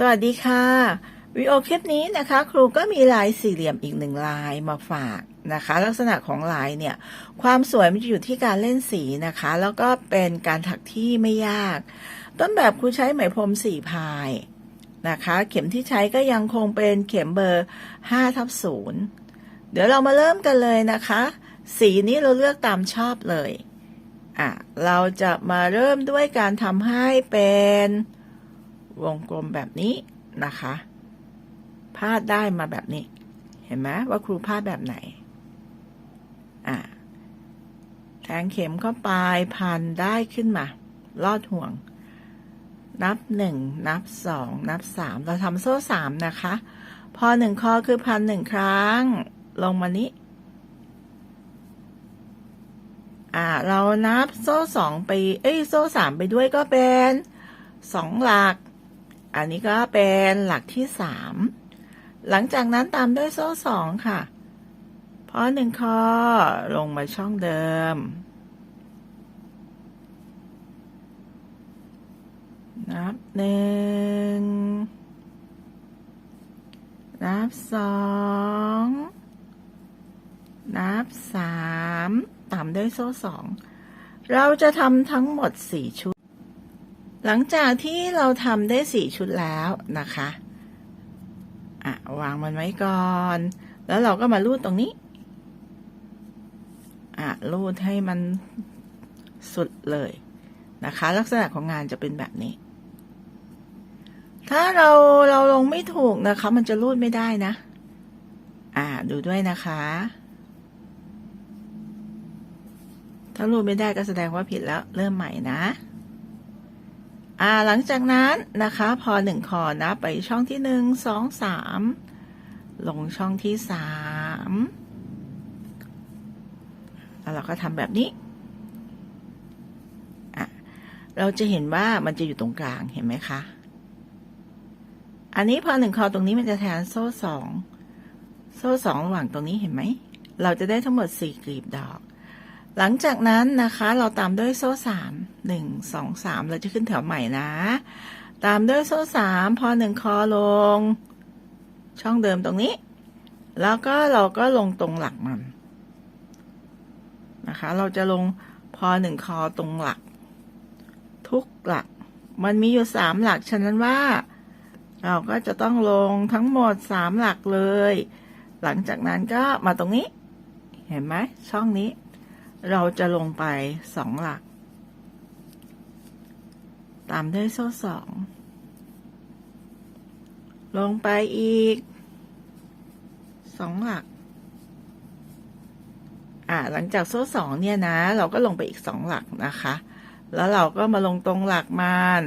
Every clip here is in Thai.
สวัสดีค่ะวิดีโอคลิปนี้นะคะ ครูก็มีลายสี่เหลี่ยมอีกหนึ่งลายมาฝากนะคะ ลักษณะของลายเนี่ย ความสวยมันจะอยู่ที่การเล่นสีนะคะ แล้วก็เป็นการถักที่ไม่ยาก ต้นแบบครูใช้ไหมพรมสี่พายนะคะ เข็มที่ใช้ก็ยังคงเป็นเข็มเบอร์5ทับ0เดี๋ยวเรามาเริ่มกันเลยนะคะ สีนี้เราเลือกตามชอบเลยอะเราจะมาเริ่มด้วยการทำให้เป็น วงกลมแบบนี้นะคะพาดได้มาแบบนี้ เห็นไหมว่าครูพาดแบบไหนอะแทงเข็มเข้าไปพันได้ขึ้นมา ลอดห่วง นับหนึ่งนับสองนับสามเราทำโซ่สามนะคะ พอหนึ่งคอคือพันหนึ่งครั้ง ลงมานี้อ่าเรานับโซ่สองไป เอ้ยโซ่สามไปด้วยก็เป็นสองหลัก อันนี้ก็เป็นหลักที่สามหลังจากนั้นตามด้วยโซ่สองค่ะเพอหนึ่งคอลงมาช่องเดิมนับหนึ่งนับสองนับสามตามด้วยโซ่สอง เราจะทำทั้งหมดสี่ชุด หลังจากที่เราทำได้สี่ชุดแล้วนะคะอะวางมันไว้ก่อน แล้วเราก็มาลูดตรงนี้อะลูดให้มันสุดเลยนะคะ ลักษณะของงานจะเป็นแบบนี้ ถ้าเราเราลงไม่ถูกนะคะ มันจะรูดไม่ได้นะ อ่าดูด้วยนะคะ ถ้ารูดไม่ได้ก็แสดงว่าผิดแล้วเริ่มใหม่นะ อ่าหลังจากนั้นนะคะพอหนึ่งคอนะไปช่องที่หนึ่งสองสามลงช่องที่สามแล้วเราก็ทำแบบนี้อะเราจะเห็นว่ามันจะอยู่ตรงกลางเห็นไหมคะ อันนี้พอหนึ่งคอตรงนี้มันจะแทนโซ่สองโซ่สองระหว่างตรงนี้เห็นไหม เราจะได้ทั้งหมดสี่กลีบดอก หลังจากนั้นนะคะเราตามด้วยโซ่สามหนึ่งสองสามเราจะขึ้นแถวใหม่นะ ตามด้วยโซ่สามพอหนึ่งคอลง ช่องเดิมตรงนี้ แล้วก็เราก็ลงตรงหลักมันนะคะ เราจะลงพอหนึ่งคอตรงหลัก ทุกหลัก มันมีอยู่สามหลักฉะนั้นว่า เราก็จะต้องลงทั้งหมดสามหลักเลย หลังจากนั้นก็มาตรงนี้ เห็นไหมช่องนี้ เราจะลงไปสองหลัก ตามด้วยโซ่สอง ลงไปอีกสองหลัก อ่าหลังจากโซ่สองเนี่ยนะ เราก็ลงไปอีกสองหลักนะคะ แล้วเราก็มาลงตรงหลักมัน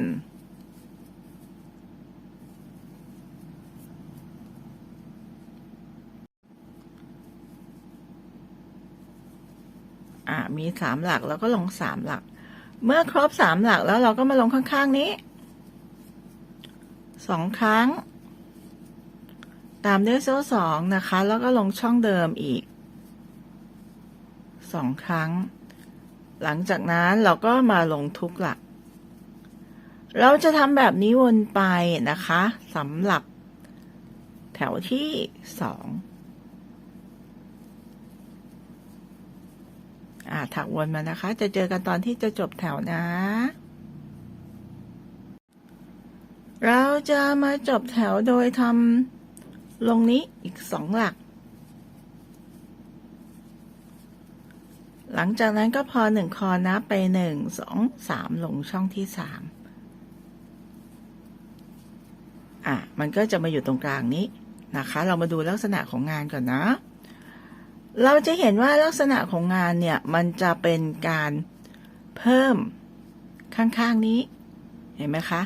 มีสามหลักแล้วก็ลงสามหลัก เมื่อครบสามหลักแล้วเราก็มาลงข้างๆนี้สองครั้ง ตามด้วยโซ่สองนะคะ แล้วก็ลงช่องเดิมอีกสองครั้ง หลังจากนั้นเราก็มาลงทุกหลัก เราจะทำแบบนี้วนไปนะคะสำหรับแถวที่สอง อ่า ถักวนมานะคะ จะเจอกันตอนที่จะจบแถวนะ เราจะมาจบแถวโดยทำลงนี้อีกสองหลัก หลังจากนั้นก็พอหนึ่งคอนับไปหนึ่งสองสามลงช่องที่สามอะ มันก็จะมาอยู่ตรงกลางนี้นะคะ เรามาดูลักษณะของงานก่อนนะ เราจะเห็นว่าลักษณะของงานเนี่ย มันจะเป็นการเพิ่มข้างๆนี้ เห็นไหมคะ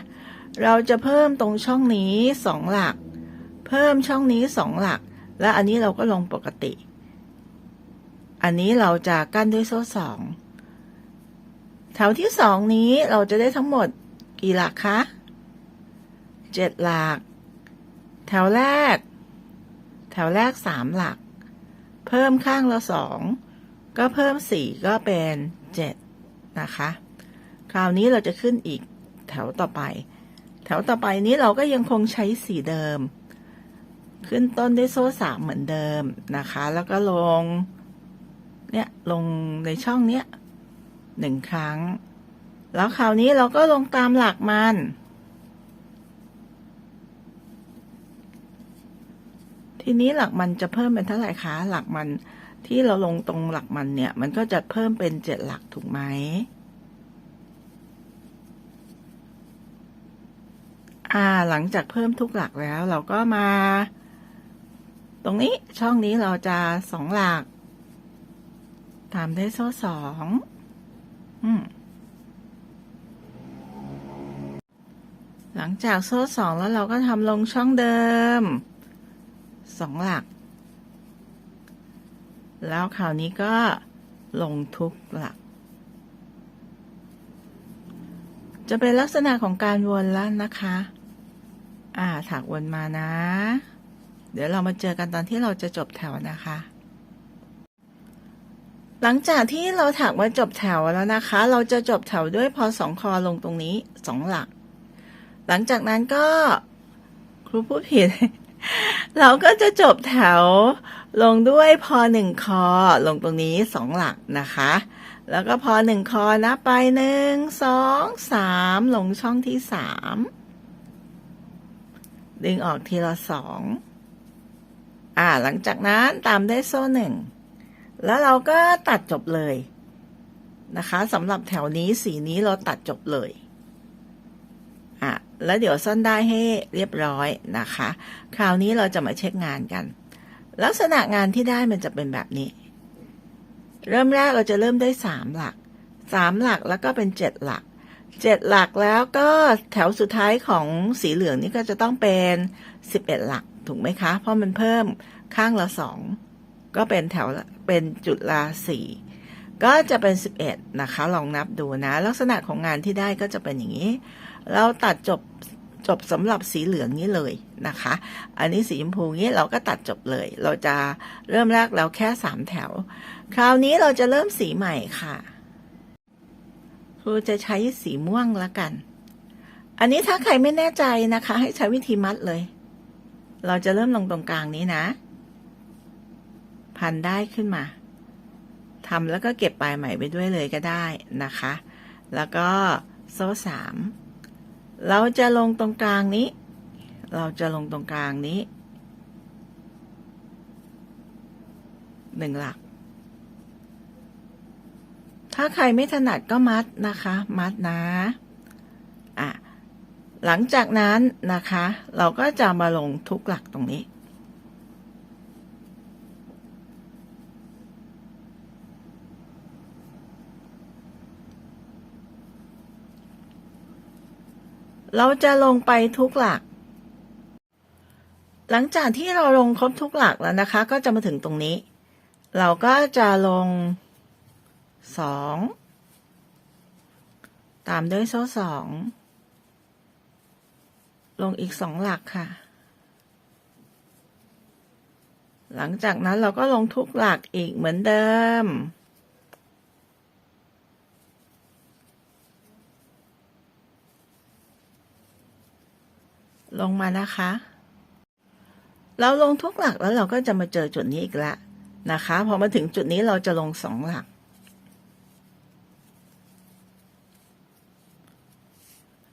เราจะเพิ่มตรงช่องนี้สองหลัก เพิ่มช่องนี้สองหลัก และอันนี้เราก็ลงปกติ อันนี้เราจะกั้นด้วยโซ่สองแถวที่สองนี้เราจะได้ทั้งหมดกี่หลักคะเจ็ดหลัก แถวแรก แถวแรกสามหลัก เพิ่มข้างละสองก็เพิ่มสี่ก็เป็นเจ็ดนะคะ คราวนี้เราจะขึ้นอีกแถวต่อไป แถวต่อไปนี้เราก็ยังคงใช้สีเดิม ขึ้นต้นด้วยโซ่สามเหมือนเดิมนะคะ แล้วก็ลง เนี่ยลงในช่องเนี้ยหนึ่งครั้ง แล้วคราวนี้เราก็ลงตามหลักมัน ทีนี้หลักมันจะเพิ่มเป็นเท่าไหร่คะ หลักมันที่เราลงตรงหลักมันเนี่ย มันก็จะเพิ่มเป็นเจ็ดหลักถูกไหมอ่า หลังจากเพิ่มทุกหลักแล้วเราก็มา ตรงนี้ช่องนี้เราจะสองหลัก ตามด้วยโซ่สองอืมหลังจากโซ่สองแล้วเราก็ทำลงช่องเดิม สองหลัก แล้วคราวนี้ก็ลงทุกหลัก จะเป็นลักษณะของการวนแล้วนะคะ อ่าถักวนมานะ เดี๋ยวเรามาเจอกันตอนที่เราจะจบแถวนะคะ หลังจากที่เราถักมาจบแถวแล้วนะคะ เราจะจบแถวด้วยพอสองคอลงตรงนี้สองหลัก หลังจากนั้นก็ครูพูดผิด เราก็จะจบแถวลงด้วยพอหนึ่งคอ ลงตรงนี้สองหลักนะคะ แล้วก็พอหนึ่งคอนะไปหนึ่งสองสามลงช่องที่สามดึงออกทีละสองอ่า หลังจากนั้นตามได้โซ่หนึ่ง แล้วเราก็ตัดจบเลยนะคะสำหรับแถวนี้สีนี้เราตัดจบเลย แล้วเดี๋ยวซ่อนได้ให้เรียบร้อยนะคะ คราวนี้เราจะมาเช็คงานกัน ลักษณะงานที่ได้มันจะเป็นแบบนี้ เริ่มแรกเราจะเริ่มได้สามหลักสามหลักแล้วก็เป็นเจ็ดหลักเจ็ดหลักแล้วก็แถวสุดท้ายของสีเหลืองนี่ก็จะต้องเป็นสิบเอ็ดหลักถูกไหมคะ เพราะมันเพิ่มข้างละสองก็เป็นแถวเป็นจุดละสี่ก็จะเป็นสิบเอ็ดนะคะ ลองนับดูนะ ลักษณะของงานที่ได้ก็จะเป็นอย่างนี้ เราตัดจบจบสำหรับสีเหลืองนี้เลยนะคะ อันนี้สีชมพูนี้เราก็ตัดจบเลย เราจะเริ่มแรกเราแค่สามแถว คราวนี้เราจะเริ่มสีใหม่ค่ะครูจะใช้สีม่วงละกัน อันนี้ถ้าใครไม่แน่ใจนะคะ ให้ใช้วิธีมัดเลย เราจะเริ่มลงตรงกลางนี้นะ พันได้ขึ้นมาทำแล้วก็เก็บปลายใหม่ไปด้วยเลยก็ได้นะคะ แล้วก็โซ่สาม เราจะลงตรงกลางนี้ เราจะลงตรงกลางนี้หนึ่งหลัก ถ้าใครไม่ถนัดก็มัดนะคะ มัดนะอะหลังจากนั้นนะคะ เราก็จะมาลงทุกหลักตรงนี้ เราจะลงไปทุกหลัก หลังจากที่เราลงครบทุกหลักแล้วนะคะ ก็จะมาถึงตรงนี้ เราก็จะลงสองตามด้วยโซ่สองลงอีกสองหลักค่ะ หลังจากนั้นเราก็ลงทุกหลักอีกเหมือนเดิม ลงมานะคะ เราลงทุกหลักแล้วเราก็จะมาเจอจุดนี้อีกแล้วนะคะพอมาถึงจุดนี้เราจะลงสองหลัก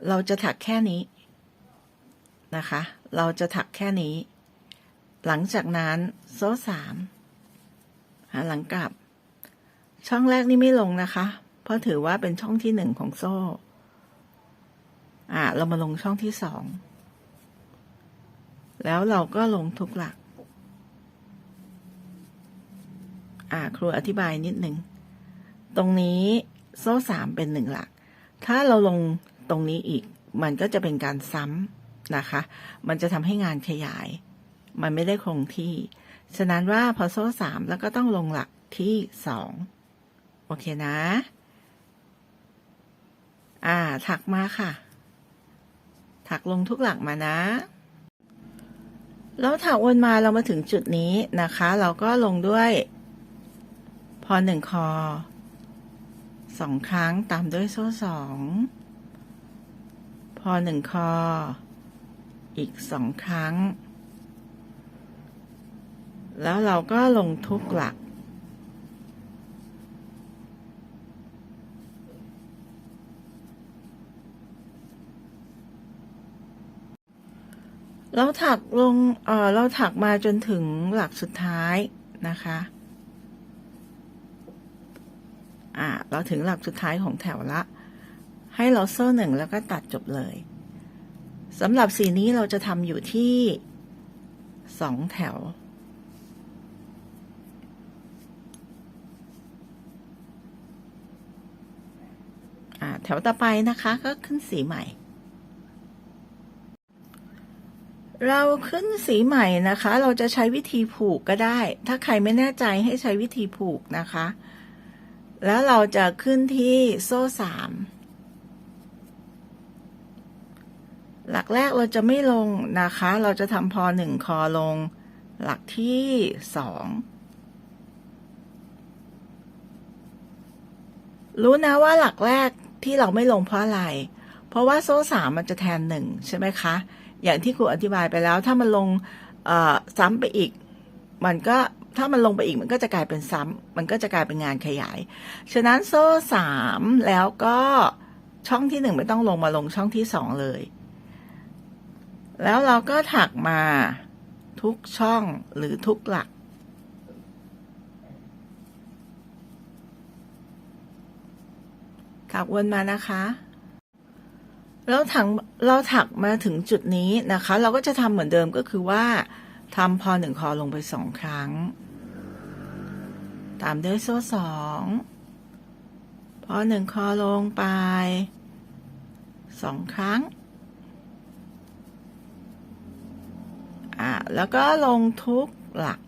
เราจะถักแค่นี้นะคะ เราจะถักแค่นี้ หลังจากนั้นโซ่สามหาหลังกลับ ช่องแรกนี่ไม่ลงนะคะ เพราะถือว่าเป็นช่องที่หนึ่งของโซ่ อ่า เรามาลงช่องที่สอง แล้วเราก็ลงทุกหลัก อ่าครูอธิบายนิดหนึ่ง ตรงนี้โซ่สามเป็นหนึ่งหลัก ถ้าเราลงตรงนี้อีก มันก็จะเป็นการซ้ำนะคะ มันจะทำให้งานขยาย มันไม่ได้คงที่ ฉะนั้นว่าพอโซ่สามแล้วก็ต้องลงหลักที่สองโอเคนะ อ่า ถักมาค่ะ ถักลงทุกหลักมานะ แล้วถักวนมาเรามาถึงจุดนี้นะคะ เราก็ลงด้วย พอหนึ่งคอสองครั้งตามด้วยโซ่สองพอหนึ่งคอ อีกสองครั้ง แล้วเราก็ลงทุกหลัก เราถักลงเอ่อเราถักมาจนถึงหลักสุดท้ายนะคะอ่าเราถึงหลักสุดท้ายของแถวละ ให้เราโซ่หนึ่งแล้วก็ตัดจบเลยสำหรับสีนี้เราจะทำอยู่ที่สองแถวอ่าแถวต่อไปนะคะก็ขึ้นสีใหม่ เราขึ้นสีใหม่นะคะ เราจะใช้วิธีผูกก็ได้ ถ้าใครไม่แน่ใจให้ใช้วิธีผูกนะคะ แล้วเราจะขึ้นที่โซ่สามหลักแรกเราจะไม่ลงนะคะ เราจะทำพอหนึ่งคอลง หลักที่สองรู้นะว่าหลักแรกที่เราไม่ลงเพราะอะไร เพราะว่าโซ่สามมันจะแทนหนึ่งใช่ไหมคะ อย่างที่ครูอธิบายไปแล้ว ถ้ามันลงซ้ำไปอีก มันก็ถ้ามันลงไปอีกมันก็จะกลายเป็นซ้ำมันก็จะกลายเป็นงานขยาย ฉะนั้นโซ่สามแล้วก็ช่องที่หนึ่งไม่ต้องลงมาลงช่องที่สองเลย แล้วเราก็ถักมาทุกช่องหรือทุกหลัก ถักวนมานะคะ เราถักเราถักมาถึงจุดนี้นะคะ เราก็จะทำเหมือนเดิมก็คือว่าทำพอหนึ่งคอลงไปสองครั้ง ตามด้วยโซ่สองพอหนึ่งคอลงไปสองครั้งอ่าแล้วก็ลงทุกหลัก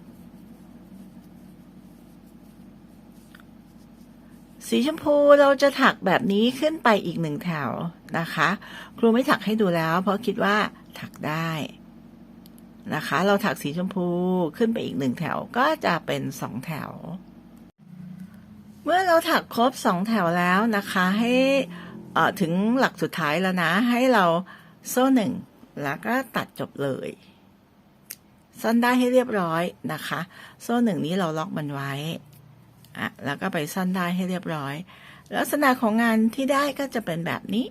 สีชมพูเราจะถักแบบนี้ขึ้นไปอีกหนึ่งแถวนะคะ ครูไม่ถักให้ดูแล้ว เพราะคิดว่าถักได้นะคะ เราถักสีชมพูขึ้นไปอีกหนึ่งแถวก็จะเป็นสองแถว เมื่อเราถักครบสองแถวแล้วนะคะ ให้ถึงหลักสุดท้ายแล้วนะ ให้เราโซ่หนึ่งแล้วก็ตัดจบเลยซ่อนได้ให้เรียบร้อยนะคะ โซ่หนึ่งนี้เราล็อกมันไว้ อะแล้วก็ไปซ่อนได้ให้เรียบร้อย ลักษณะของงานที่ได้ก็จะเป็นแบบนี้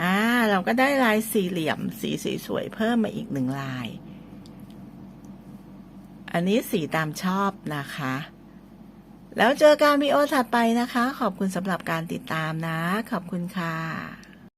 อ่าเราก็ได้ลายสี่เหลี่ยมสีสวยๆเพิ่มมาอีกหนึ่งลาย อันนี้สีตามชอบนะคะ แล้วเจอการวิดีโอถัดไปนะคะ ขอบคุณสำหรับการติดตามนะ ขอบคุณค่ะ